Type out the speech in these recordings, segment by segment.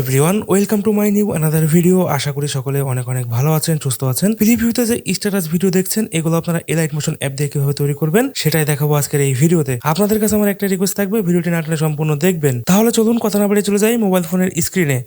Everyone welcome to my new another video আশা করি সকলে অনেক অনেক ভালো আছেন, সুস্থ আছেন। প্রিভিউতে যে স্ট্যাটাস ভিডিও দেখছেন, এগুলো আপনারা এলাইট মোশন অ্যাপ দিয়ে কীভাবে তৈরি করবেন, সেটাই দেখাবো আজকের এই ভিডিওতে আপনাদের কাছে আমার একটা রিকোয়েস্ট থাকবে ভিডিওটি নাটলে সম্পূর্ণ দেখবেন। তাহলে চলুন কথা না বাড়িয়ে চলে যাই মোবাইল ফোনের স্ক্রিনে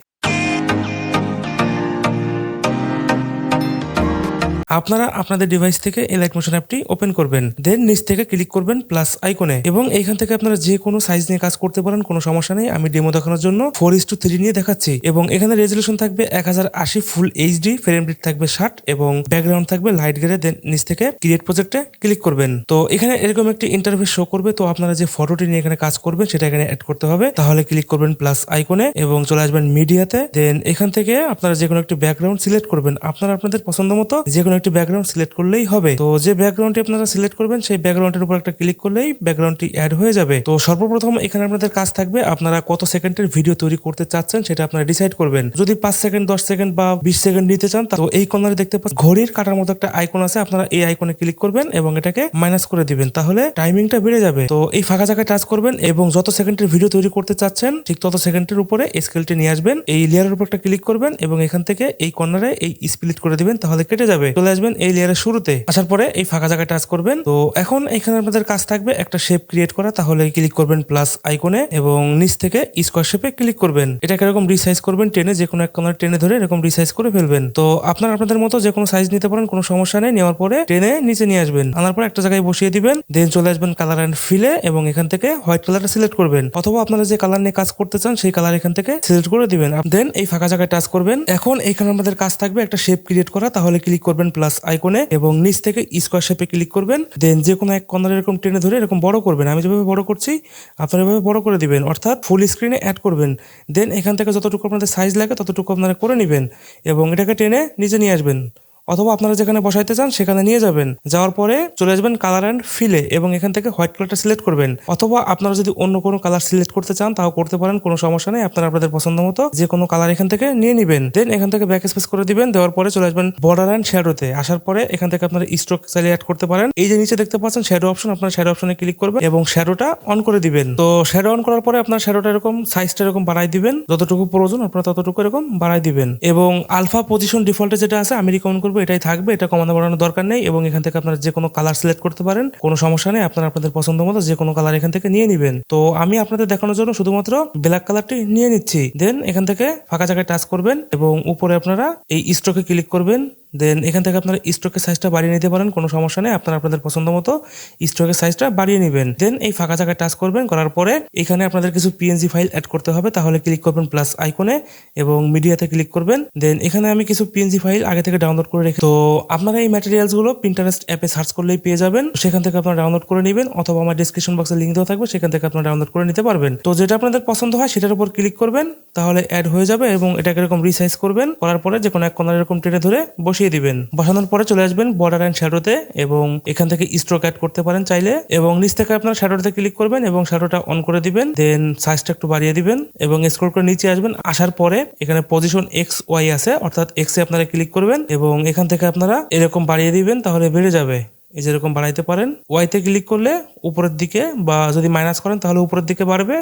আপনারা আপনাদের ডিভাইস থেকে এলাইট মোশন অ্যাপটি ওপেন করবেন। দেন নিচ থেকে ক্লিক করবেন প্লাস আইকনে এবং এইখান থেকে আপনারা যে কোনো সাইজ নিয়ে কাজ করতে পারেন, কোনো সমস্যা নেই। আমি ডেমো দেখানোর জন্য ফোর ইস টু থ্রি নিয়ে দেখাচ্ছি। এবং এখানে রেজলিউশন থাকবে এক হাজার আশি ফুল এইচডি ফ্রেম রেট থাকবে ষাট এবং ব্যাকগ্রাউন্ড থাকবে লাইট গেরে দেন নিচ থেকে ক্রিয়েট প্রজেক্টে ক্লিক করবেন। তো এখানে এরকম একটি ইন্টারভিউ শো করবে। তো আপনারা যে ফটোটি নিয়ে এখানে কাজ করবেন, সেটা এখানে অ্যাড করতে হবে। তাহলে ক্লিক করবেন প্লাস আইকনে এবং চলে আসবেন মিডিয়াতে দেন এখান থেকে আপনারা যে কোনো একটি ব্যাকগ্রাউন্ড সিলেক্ট করবেন। আপনারা আপনাদের পছন্দ মতো যে কোনো একটি ব্যাকগ্রাউন্ড সিলেক্ট করলেই হবে। তো যে ব্যাকগ্রাউন্ডটি আপনারা সিলেক্ট করবেন, সেই ব্যাকগ্রাউন্ডের উপর একটা ক্লিক করলেই ব্যাকগ্রাউন্ডটি অ্যাড হয়ে যাবে। তো সর্বপ্রথম এখানে আপনাদের কাজ থাকবে, আপনারা কত সেকেন্ডের ভিডিও তৈরি করতে চাচ্ছেন সেটা আপনারা ডিসাইড করবেন। যদি পাঁচ সেকেন্ড, দশ সেকেন্ড বা বিশ সেকেন্ড নিতে চান, তো এই কর্নারে দেখতে পাচ্ছেন, ঘড়ির কাটার মতো একটা আইকন আছে, আপনারা এই আইকনে ক্লিক করবেন এবং এটাকে মাইনাস করে দিবেন, তাহলে টাইমিংটা বেড়ে যাবে। তো এই ফাঁকা জায়গায় টাচ করবেন এবং যত সেকেন্ডের ভিডিও তৈরি করতে চাচ্ছেন, ঠিক তত সেকেন্ডের উপরে স্কেলটি নিয়ে আসবেন, এই লেয়ারের উপর একটা ক্লিক করবেন এবং এখান থেকে এই কর্নারে এই স্প্লিট করে দিবেন, তাহলে কেটে যাবে। চলে আসবেন এই লেয়ারের শুরুতে। আসার পরে এই ফাঁকা জায়গায় টাচ করবেন। তো এখন এখানে আপনাদের কাজ থাকবে একটা শেপ ক্রিয়েট করা। তাহলে ক্লিক করবেন প্লাস আইকনে এবং নিচ থেকে স্কোয়ার শেপে ক্লিক করবেন। এটাকে এরকম রিসাইজ করবেন টেনে যে কোনো এক কর্নার টেনে ধরে এরকম রিসাইজ করে ফেলবেন। তো আপনার আপনাদের মতো যে কোনো সাইজ নিতে পারেন, কোনো সমস্যা নেই। নেওয়ার পরে টেনে নিচে নিয়ে আসবেন। আনার পরে একটা জায়গায় বসিয়ে দিবেন। দেন চলে আসবেন কালার অ্যান্ড ফিলে এবং এখান থেকে হোয়াইট কালারটা সিলেক্ট করবেন। অথবা আপনারা যে কালার নিয়ে কাজ করতে চান, সেই কালার এখান থেকে সিলেক্ট করে দিবেন। দেন এই ফাঁকা জায়গায় টাচ করবেন। এখন এখানে আমাদের কাজ থাকবে একটা শেপ ক্রিয়েট করা। তাহলে ক্লিক করবেন প্লাস আইকনে এবং নিচ থেকে স্কোয়ার শেপে ক্লিক করবেন দেন যে কোনো এক কর্নার এরকম টেনে ধরে এরকম বড় করবেন। আমি যেভাবে বড় করছি, আপনারা এভাবে বড় করে দিবেন, অর্থাৎ ফুল স্ক্রিনে অ্যাড করবেন। দেন এখান থেকে যতটুকু আপনাদের সাইজ লাগে ততটুকু আপনারা করে নেবেন এবং এটাকে টেনে নিচে নিয়ে আসবেন। অথবা আপনারা যেখানে বসাইতে চান, সেখানে নিয়ে যাবেন। যাওয়ার পরে চলে আসবেন কালার অ্যান্ড ফিলে এবং এখান থেকে হোয়াইট কালারটা সিলেক্ট করবেন। অথবা আপনারা যদি অন্য কোনো কালার সিলেক্ট করতে চান, তাও করতে পারেন, কোনো সমস্যা নেই। আপনারা আপনাদের পছন্দ মতো যে কোনো কালার এখান থেকে নিয়ে নেবেন। দেন এখান থেকে ব্যাক স্পেস করে দিবেন, দেওয়ার পরে চলে আসবেন বর্ডার অ্যান্ড শ্যাডোতে আসার পরে এখান থেকে আপনারা স্ট্রোক চাইলে অ্যাড করতে পারেন। এই যে নিচে দেখতে পাচ্ছেন শ্যাডো অপশন আপনার শ্যাডো অপশনে ক্লিক করবেন এবং শ্যাডোটা অন করে দিবেন। তো শ্যাডো অন করার পরে আপনার শ্যাডোটা এরকম সাইজটা এরকম বাড়াই দিবেন। যতটুকু প্রয়োজন, আপনারা ততটুকু এরকম বাড়াই দিবেন। এবং আলফা পজিশন ডিফল্টে যেটা আছে, আমি রিকমেন্ড করব এটাই থাকবে, এটা কমানো বাড়ানোর দরকার নেই এবং এখান থেকে আপনারা যে কোনো কালার সিলেক্ট করতে পারেন, কোনো সমস্যা নেই, আপনারা আপনাদের পছন্দ মতো যে কোনো কালার এখান থেকে নিয়ে নেবেন। তো আমি আপনাদের দেখানোর জন্য শুধুমাত্র ব্ল্যাক কালারটি নিয়ে নিচ্ছি। দেন এখান থেকে ফাঁকা জায়গায় টাচ করবেন এবং উপরে আপনারা এই স্ট্রোকে ক্লিক করবেন। দেন এখান থেকে আপনারা স্ট্রোকের সাইজটা বাড়িয়ে নিতে পারেন, কোনো সমস্যা নেই, আপনারা আপনাদের পছন্দ মতো স্ট্রোকের সাইজটা বাড়িয়ে নেবেন। দেন এই ফাঁকা জায়গায় টাচ করবেন, করার পরে এখানে আপনাদের কিছু পিএনজি ফাইল অ্যাড করতে হবে, তাহলে ক্লিক করবেন প্লাস আইকনে এবং মিডিয়াতে ক্লিক করবেন। দেন এখানে আমি কিছু পিএনজি ফাইল আগে থেকে ডাউনলোড করে রেখে, তো আপনারা এই ম্যাটেরিয়ালসগুলো পিন্টারেস্ট অ্যাপে সার্চ করলেই পেয়ে যাবেন। সেখান থেকে আপনারা ডাউনলোড করে নেবেন, অথবা আমার ডিসক্রিপশন বক্সে লিঙ্ক দেওয়া থাকবে, সেখান থেকে আপনারা ডাউনলোড করে নিতে পারবেন। তো যেটা আপনাদের পছন্দ হয়, সেটার উপর ক্লিক করবেন, তাহলে অ্যাড হয়ে যাবে এবং এটাকে এরকম রিসাইজ করবেন, করার পরে যে কোনো এক কর্নার এরকম টেনে ধরে বসিয়ে দিবেন। বসানোর পরে চলে আসবেন বর্ডার অ্যান্ড শ্যাডোতে এবং এখান থেকে স্ট্রোক অ্যাড করতে পারেন চাইলে এবং নিচ থেকে আপনার শ্যাডোতে ক্লিক করবেন এবং শ্যাডোটা অন করে দিবেন। দেন সাইজটা একটু বাড়িয়ে দিবেন এবং স্ক্রোল করে নিচে আসবেন। আসার পরে এখানে পজিশন এক্স ওয়াই আছে, অর্থাৎ এক্সে আপনারা ক্লিক করবেন এবং এখান থেকে আপনারা এরকম বাড়িয়ে দিবেন, তাহলে বেড়ে যাবে। এই যেরকম বাড়াইতে পারেন ওয়াইতে ক্লিক করলে উপরের দিকে বা যদি মাইনাস করেন তাহলে উপরের দিকে বাড়বে,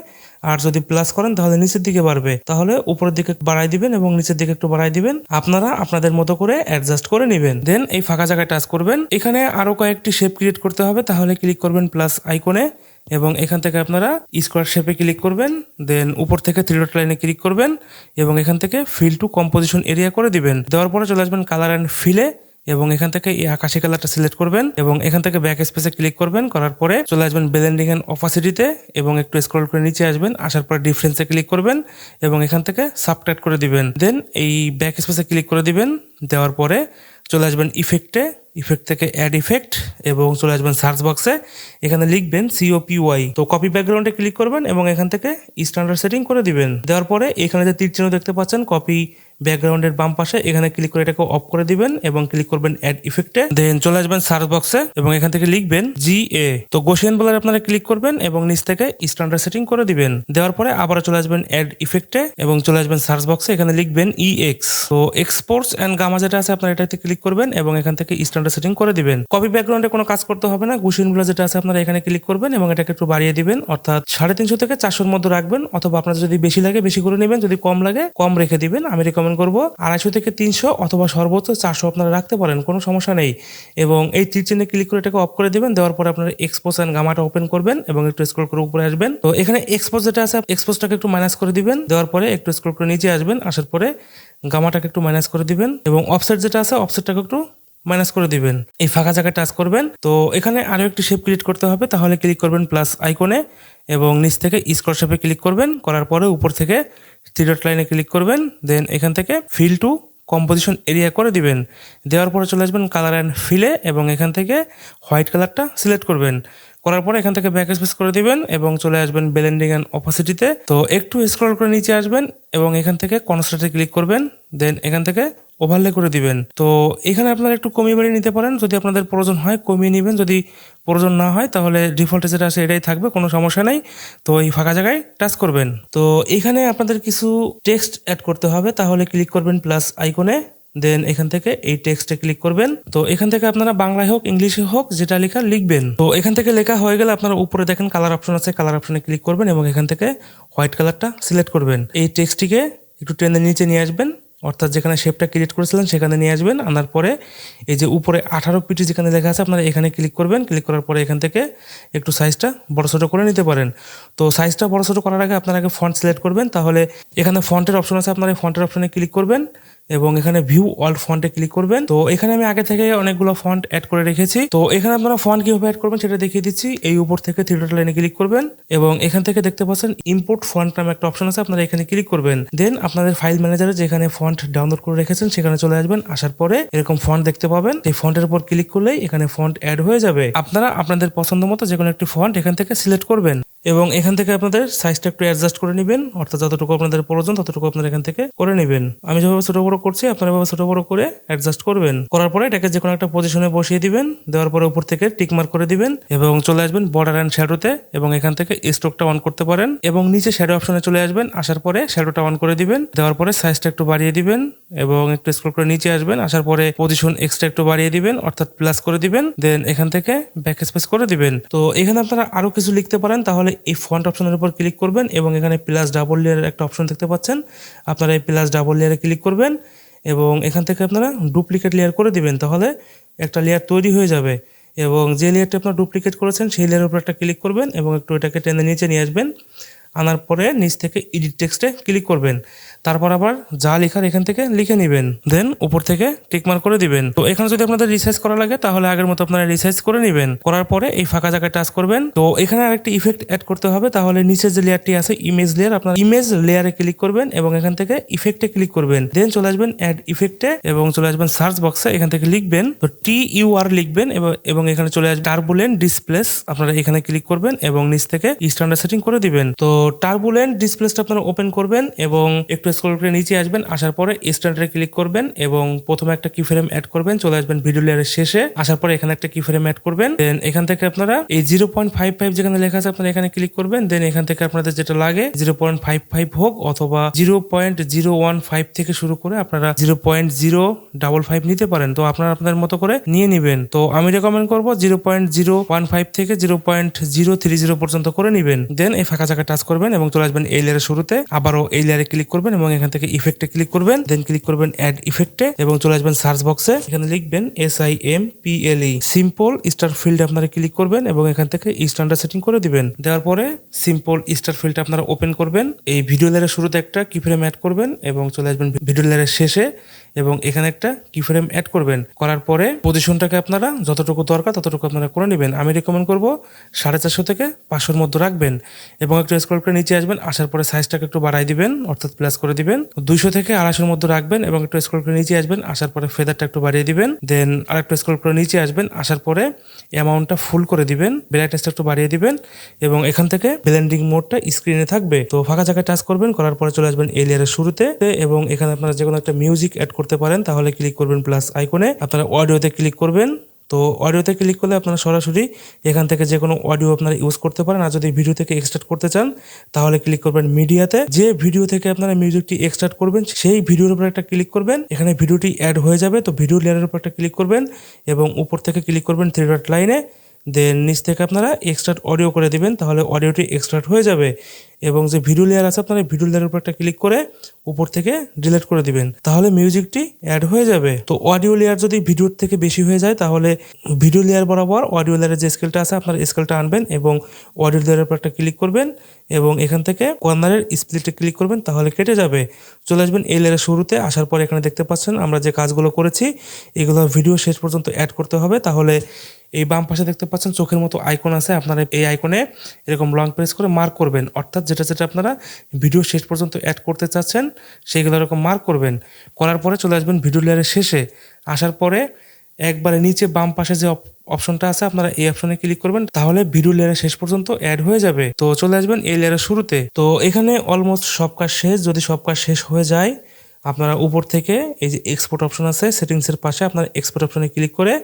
আর যদি প্লাস করেন তাহলে নিচের দিকে বাড়বে। তাহলে উপরের দিকে বাড়াই দিবেন এবং নিচের দিকে একটু বাড়াই দিবেন, আপনারা আপনাদের মতো করে অ্যাডজাস্ট করে নেবেন। দেন এই ফাঁকা জায়গায় টাচ করবেন। এখানে আরও কয়েকটি শেপ ক্রিয়েট করতে হবে, তাহলে ক্লিক করবেন প্লাস আইকনে এবং এখান থেকে আপনারা স্কোয়ার শেপে ক্লিক করবেন দেন উপর থেকে থ্রি ডট লাইনে ক্লিক করবেন এবং এখান থেকে ফিল টু কম্পোজিশন এরিয়া করে দিবেন। দেওয়ার পরে চলে আসবেন কালার অ্যান্ড ফিলে এবং এখান থেকে এই আকাশি কালারটা সিলেক্ট করবেন এবং এখান থেকে ব্যাক স্পেসে ক্লিক করবেন, করার পরে চলে আসবেন ব্লেন্ডিং এন্ড অপাসিটিতে এবং একটু স্ক্রল করে নিচে আসবেন, আসার পরে ডিফারেন্সে ক্লিক করবেন এবং এখান থেকে সাবট্রাক্ট করে দিবেন। দেন এই ব্যাক স্পেসে ক্লিক করে দিবেন, দেওয়ার পরে চলে আসবেন ইফেক্টে ইফেক্ট থেকে অ্যাড ইফেক্ট এবং চলে আসবেন সার্চ বক্সে এখানে লিখবেন সিওপিওয়াই তো কপি ব্যাকগ্রাউন্ডে ক্লিক করবেন এবং এখান থেকে স্ট্যান্ডার্ড সেটিং করে দিবেন। দেওয়ার পরে এখানে যে তীর চিহ্ন দেখতে পাচ্ছেন কপি ব্যাকগ্রাউন্ডের বাম পাশে, এখানে ক্লিক করে এটাকে অফ করে দিবেন এবং ক্লিক করবেন অ্যাড ইফেক্টে দেন চলে আসবেন সার্চ বক্সে এবং এখান থেকে লিখবেন জি এ তো গোশিয়ান বলার আপনারা ক্লিক করবেন এবং নিচ থেকে স্ট্যান্ডার্ড সেটিং করে দিবেন। দেওয়ার পরে আবার চলে আসবেন অ্যাড ইফেক্টে এবং চলে আসবেন সার্চ বক্সে এখানে লিখবেন ই এক্স তো এক্সপোর্টস অ্যান্ড গামা যেটা আছে, আপনারা এটাতে ক্লিক করবেন এবং এখান থেকে স্ট্যান্ডার্ড সেটিং করে দিবেন। কপি ব্যাকগ্রাউন্ডে কোনো কাজ করতে হবে না গোশিয়ানগুলো যেটা আছে, আপনারা এখানে ক্লিক করবেন এবং এটাকে একটু বাড়িয়ে দিবেন। অর্থাৎ সাড়ে তিনশো থেকে চারশোর মধ্যে রাখবেন, অথবা আপনাদের যদি বেশি লাগে, বেশি করে নেবেন, যদি কম লাগে, কম রেখে দিবেন। আমি রেকমেন্ড করব, আড়াইশো থেকে তিনশো অথবা সর্বোচ্চ চারশো আপনারা রাখতে পারেন, কোনো সমস্যা নেই। এবং এই তীর ক্লিক করে এটাকে অফ করে দিবেন, দেওয়ার পরে আপনারা এক্সপোজ অ্যান্ড গামাটা ওপেন করবেন এবং একটু স্ক্রল করে উপরে আসবেন। তো এখানে এক্সপোজ যেটা আছে এক্সপোজটাকে একটু মাইনাস করে দিবেন, দেওয়ার পরে একটু স্ক্রল করে নিচে আসবেন, আসার পরে গামাটাকে একটু মাইনাস করে দিবেন এবং অফসেট যেটা আছে অফসেটটাকে একটু মাইনাস করে দিবেন। এই ফাঁকা জায়গায় টাচ করবেন। তো এখানে আরও একটি শেপ ক্রিয়েট করতে হবে, তাহলে ক্লিক করবেন প্লাস আইকনে এবং নিচ থেকে স্কোয়ার শেপে ক্লিক করবেন, করার পরে উপর থেকে থ্রি লাইনে ক্লিক করবেন দেন এখান থেকে ফিল টু কম্পোজিশন এরিয়া করে দিবেন। দেওয়ার পরে চলে আসবেন কালার অ্যান্ড ফিলে এবং এখান থেকে হোয়াইট কালারটা সিলেক্ট করবেন। করার পরে এখান থেকে ব্যাক স্পেস করে দিবেন এবং চলে আসবেন ব্লেন্ডিং অ্যান্ড অপাসিটিতে তো। একটু স্ক্রল করে নিচে আসবেন এবং এখান থেকে কনস্ট্রাটে ক্লিক করবেন দেন এখান থেকে ওভারলে করে দিবেন। তো এখানে আপনারা একটু কমিয়ে বাড়িয়ে নিতে পারেন। যদি আপনাদের প্রয়োজন হয়, কমিয়ে নেবেন। যদি প্রয়োজন না হয়, তাহলে ডিফল্টে যেটা আছে, এটাই থাকবে, কোনো সমস্যা নেই। তো এই ফাঁকা জায়গায় টাচ করবেন। তো এখানে আপনাদের কিছু টেক্সট অ্যাড করতে হবে। তাহলে ক্লিক করবেন প্লাস আইকনে দেন এখান থেকে এই টেক্সটে ক্লিক করবেন। তো এখান থেকে আপনারা বাংলায় হোক, ইংলিশে হোক, যেটা লেখা লিখবেন। তো এখান থেকে লেখা হয়ে গেলে আপনারা উপরে দেখেন কালার অপশন আছে কালার অপশনে ক্লিক করবেন এবং এখান থেকে হোয়াইট কালারটা সিলেক্ট করবেন। এই টেক্সটটিকে একটু টেনে নিচে নিয়ে আসবেন। অর্থাৎ যেখানে শেপটা ক্রিয়েট করেছিলেন, সেখানে নিয়ে আসবেন। আনার পরে এই যে উপরে আঠারো পিটি যেখানে লেখা আছে, আপনারা এখানে ক্লিক করবেন। ক্লিক করার পরে এখান থেকে একটু সাইজটা বড়ো ছোটো করে নিতে পারেন। তো সাইজটা বড়ো ছোটো করার আগে আপনারা আগে ফন্ট সিলেক্ট করবেন। তাহলে এখানে ফন্টের অপশন আছে, আপনারা ফন্টের অপশনে ক্লিক করবেন। এবং এখানে ভিউ অল ফন্টে ক্লিক করবেন। তো এখানে আমি আগে থেকে অনেকগুলো ফন্ট অ্যাড করে রেখেছি। তো এখানে আপনারা ফন্ট কীভাবে অ্যাড করবেন সেটা দেখিয়ে দিচ্ছি। এই উপর থেকে ডট লাইনে ক্লিক করবেন এবং এখান থেকে দেখতে পাচ্ছেন ইম্পোর্ট ফন্ট নামে একটা অপশন আছে, আপনারা এখানে ক্লিক করবেন। দেন আপনাদের ফাইল ম্যানেজারে যেখানে ফন্ট ডাউনলোড করে রেখেছেন সেখানে চলে আসবেন। আসার পরে এরকম ফন্ট দেখতে পাবেন। এই ফন্টের উপর ক্লিক করলেই এখানে ফন্ট অ্যাড হয়ে যাবে। আপনারা আপনাদের পছন্দ মতো যে কোনো একটি ফন্ট এখান থেকে সিলেক্ট করবেন। এবং এখান থেকে আপনাদের সাইজটা একটু অ্যাডজাস্ট করে নেবেন। অর্থাৎ যতটুকু আপনাদের প্রয়োজন, ততটুকু আপনারা এখান থেকে করে নেবেন। আমি যেভাবে ছোট বড় করছি, আপনারা এভাবে ছোট বড় করে অ্যাডজাস্ট করবেন। করার পরে এটাকে যে কোনো একটা পজিশনে বসিয়ে দিবেন, দেওয়ার পরে উপর থেকে টিক মার্ক করে দিবেন এবং চলে আসবেন বর্ডার অ্যান্ড শ্যাডোতে এবং এখান থেকে স্ট্রোকটা অন করতে পারেন এবং নিচে শ্যাডো অপশনে চলে আসবেন, আসার পরে শ্যাডোটা অন করে দিবেন, দেওয়ার পরে সাইজটা একটু বাড়িয়ে দিবেন এবং একটু স্ক্রল করে নিচে আসবেন, আসার পরে পজিশন এক্সট্রা একটু বাড়িয়ে দিবেন, অর্থাৎ প্লাস করে দিবেন দেন এখান থেকে ব্যাক স্পেস করে দিবেন। তো এখানে আপনারা আরও কিছু লিখতে পারেন, তাহলে এই ফ্রন্ট অপশনের উপর ক্লিক করবেন এবং এখানে প্লাস ডাবল লেয়ারের একটা অপশন দেখতে পাচ্ছেন। আপনারা এই প্লাস ডাবল লেয়ারে ক্লিক করবেন এবং এখান থেকে আপনারা ডুপ্লিকেট লেয়ার করে দিবেন। তাহলে একটা লেয়ার তৈরি হয়ে যাবে এবং যে লেয়ারটা আপনারা ডুপ্লিকেট করেছেন, সেই লেয়ারের উপর একটা ক্লিক করবেন এবং একটু এটাকে টেনে নিচে নিয়ে আসবেন। আনার পরে নিচ থেকে এডিট টেক্সটে ক্লিক করবেন। তারপর আবার যা লেখার এখান থেকে লিখে নেবেন। দেন উপর থেকে টিকমার্ক করে দিবেন। তো এখানে যদি আপনাদের রিসার্চ করা লাগে, তাহলে আগের মতো আপনারা রিসার্চ করে নেবেন। করার পরে এই ফাঁকা জায়গায় টাচ করবেন। তো এখানে আরেকটি ইফেক্ট অ্যাড করতে হবে। তাহলে নিচের যে লেয়ারটি আছে ইমেজ লেয়ার আপনার ইমেজ লেয়ারে ক্লিক করবেন এবং এখান থেকে ইফেক্টে ক্লিক করবেন। দেন চলে আসবেন অ্যাড ইফেক্টে এবং চলে আসবেন সার্চ বক্সে এখান থেকে লিখবেন। তো টি ইউ আর লিখবেন এবং এবং এখানে চলে আসবে টার্বুলেন্ট ডিসপ্লেস আপনারা এখানে ক্লিক করবেন এবং নিচ থেকে স্ট্যান্ডার্ড সেটিং করে দিবেন। তো টার্বুলেন্ট ডিসপ্লেসটা আপনারা ওপেন করবেন এবং একটু স্ক্রল করে নিচে আসবেন, আসার পরে স্ট্যান্ডার্ডে ক্লিক করবেন এবং প্রথমে একটা কি ফ্রেম অ্যাড করবেন, চলে আসবেন ভিডিও লেয়ারের শেষে, আসার পরে এখানে একটা কি ফ্রেম অ্যাড করবেন দেন এখান থেকে আপনারা এই জিরো পয়েন্ট ফাইভ ফাইভ যেখানে লেখা আছে আপনারা এখানে ক্লিক করবেন দেন এখান থেকে আপনাদের যেটা লাগে জিরো পয়েন্ট ফাইভ ফাইভ হোক অথবা zero point zero one five থেকে শুরু করে আপনারা zero point zero double five নিতে পারেন, তো আপনারা আপনাদের মতো করে নিয়ে নেবেন। তো আমি রেকমেন্ড করব zero point zero one five থেকে zero point zero three zero পর্যন্ত করে নেবেন দেন এই ফাঁকা জায়গায় টাচ করবেন এবং চলে আসবেন এই লেয়ারের শুরুতে। আবারও এই লেয়ারে ক্লিক করবেন এবং এখান থেকে ইফেক্টে ক্লিক করবেন দেন ক্লিক করবেন অ্যাড ইফেক্টে এবং চলে আসবেন সার্চ বক্সে এখানে লিখবেন S I M P L E simple star field আপনারা ক্লিক করবেন এবং এখান থেকে স্ট্যান্ডার্ড সেটিং করে দিবেন। দেওয়ার পরে সিম্পল স্টার ফিল্ডটা আপনারা ওপেন করবেন। এই ভিডিও লেয়ারের শুরুতে একটা কি ফ্রেম অ্যাড করবেন এবং চলে আসবেন ভিডিও লেয়ারের শেষে এবং এখানে একটা কি ফ্রেম অ্যাড করবেন। করার পরে পজিশনটাকে আপনারা যতটুকু দরকার ততটুকু আপনারা করে নেবেন। আমি রেকমেন্ড করব সাড়ে চারশো থেকে পাঁচশোর মধ্যে রাখবেন এবং একটু স্ক্রল করে নিচে আসবেন, আসার পরে সাইজটাকে একটু বাড়াই দিবেন, অর্থাৎ প্লাস করে দিবেন। দুইশো থেকে আড়াইশোর মধ্যে রাখবেন এবং একটু স্ক্রল করে নিচে আসবেন, আসার পরে ফেদারটা একটু বাড়িয়ে দিবেন। দেন আরেকটু স্ক্রল করে নিচে আসবেন, আসার পরে অ্যামাউন্টটা ফুল করে দিবেন ব্রাইটনেসটা একটু বাড়িয়ে দিবেন এবং এখান থেকে ব্লেন্ডিং মোডটা স্ক্রিনে থাকবে। তো ফাঁকা জায়গায় টাচ করবেন, করার পরে চলে আসবেন এলিয়ারের শুরুতে এবং এখানে আপনারা যে কোনো একটা মিউজিক অ্যাড করতে পারেন, তাহলে ক্লিক করবেন প্লাস আইকনে আপনারা অডিওতে ক্লিক করবেন। তো অডিওতে ক্লিক করলে আপনারা সরাসরি এখান থেকে যে কোনো অডিও আপনারা ইউজ করতে পারেন। আর যদি ভিডিও থেকে এক্সট্রাক্ট করতে চান, তাহলে ক্লিক করবেন মিডিয়াতে যে ভিডিও থেকে আপনারা মিউজিকটি এক্সট্রাক্ট করবেন, সেই ভিডিওর উপর একটা ক্লিক করবেন। এখানে ভিডিওটি অ্যাড হয়ে যাবে, তো ভিডিও লেয়ারের উপর একটা ক্লিক করবেন এবং উপর থেকে ক্লিক করবেন থ্রি ডট লাইনে দেন নিচ থেকে আপনারা এক্সট্রাক্ট অডিও করে দিবেন, তাহলে অডিওটি এক্সট্রাক্ট হয়ে যাবে এবং যে ভিডিও লেয়ার আছে আপনারা ভিডিও লেয়ারের উপর একটা ক্লিক করে উপর থেকে ডিলিট করে দিবেন, তাহলে মিউজিকটি অ্যাড হয়ে যাবে। তো অডিও লেয়ার যদি ভিডিওর থেকে বেশি হয়ে যায়, তাহলে ভিডিও লেয়ার বরাবর অডিও লেয়ারের যে স্কেলটা আছে, আপনার স্কেলটা আনবেন এবং অডিও লেয়ারের উপর একটা ক্লিক করবেন এবং এখান থেকে কর্নারের স্প্লিটে ক্লিক করবেন, তাহলে কেটে যাবে। চলে আসবেন এই লেয়ারের শুরুতে, আসার পর এখানে দেখতে পাচ্ছেন আমরা যে কাজগুলো করেছি, এগুলো ভিডিও শেষ পর্যন্ত অ্যাড করতে হবে, তাহলে এই বাম পাশে দেখতে পাচ্ছেন চোখের মতো আইকন আছে। আপনারা এই আইকনে এরকম লং প্রেস করে মার্ক করবেন। অর্থাৎ যেটা যেটা আপনারা ভিডিও শেষ পর্যন্ত অ্যাড করতে চাচ্ছেন সেইগুলো এরকম মার্ক করবেন। করার পরে চলে আসবেন ভিডিও লেয়ারের শেষে। আসার পরে একবারে নিচে বাম পাশে যে অপ- অপশনটা আছে, আপনারা এই অপশনে ক্লিক করবেন। তাহলে ভিডিও লেয়ারের শেষ পর্যন্ত অ্যাড হয়ে যাবে। তো চলে আসবেন এই লেয়ারের শুরুতে। তো এখানে অলমোস্ট সব কাজ শেষ। যদি সব কাজ শেষ হয়ে যায় আপনারা উপর থেকে এই যে এক্সপোর্ট অপশন আছে সেটিংসের পাশে আপনার এক্সপোর্ট অপশনে ক্লিক করে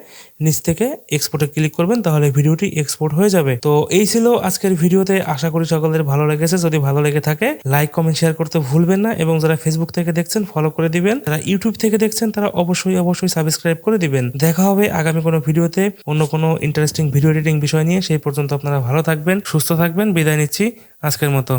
নিচ থেকে এক্সপোর্টে ক্লিক করবেন, তাহলে ভিডিওটি এক্সপোর্ট হয়ে যাবে। তো এই ছিল আজকের ভিডিওতে, আশা করি সকলের ভালো লেগেছে। যদি ভালো লেগে থাকে লাইক কমেন্ট শেয়ার করতে ভুলবেন না এবং যারা ফেসবুক থেকে দেখছেন ফলো করে দিবেন। যারা ইউটিউব থেকে দেখছেন, তারা অবশ্যই অবশ্যই সাবস্ক্রাইব করে দিবেন। দেখা হবে আগামী কোনো ভিডিওতে অন্য কোনো ইন্টারেস্টিং ভিডিও এডিটিং বিষয় নিয়ে। সেই পর্যন্ত আপনারা ভালো থাকবেন, সুস্থ থাকবেন। বিদায় নিচ্ছি আজকের মতো।